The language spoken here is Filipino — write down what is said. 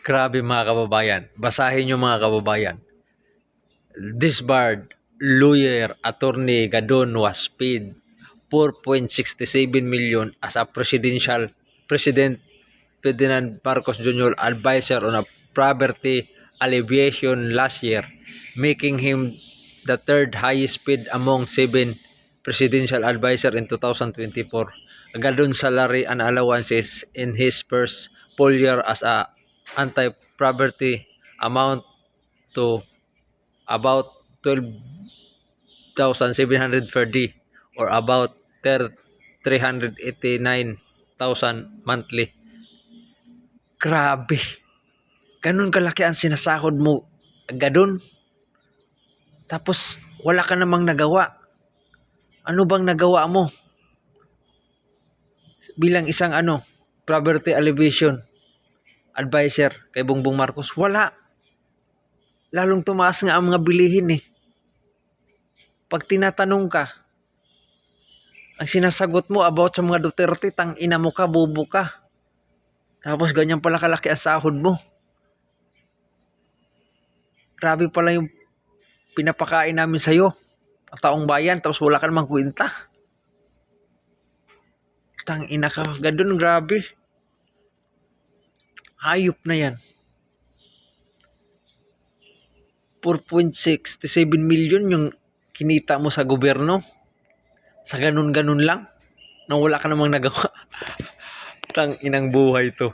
Grabe mga kababayan. Basahin nyo mga kababayan. Disbarred lawyer attorney Gadon was paid 4.67 million as a presidential President Ferdinand Marcos Jr. advisor on a poverty alleviation last year, making him the third highest paid among seven presidential advisor in 2024. Gadon salary and allowances in his first full year as a anti-poverty amount to about 12,700 per day or about thir- 389,000 monthly. Grabe. Ganun kalaki ang sinasahod mo. Gadon. Tapos, wala ka namang nagawa. Ano bang nagawa mo? Bilang isang ano, poverty alleviation advisor kay Bongbong Marcos. Wala. Lalong tumaas nga ang mga bilihin eh. Pag tinatanong ka, ang sinasagot mo about sa mga Duterte, tang ina mo ka, bobo ka. Tapos ganyan pala kalaki ang sahod mo. Grabe pala yung pinapakain namin sa'yo. Ang taong bayan, tapos wala ka namang kwenta. Tang ina ka, ganun, grabe. Hayop na yan. 4.67 million yung kinita mo sa gobyerno. Sa ganun-ganun lang. Na wala ka namang nagawa. Tang inang buhay to.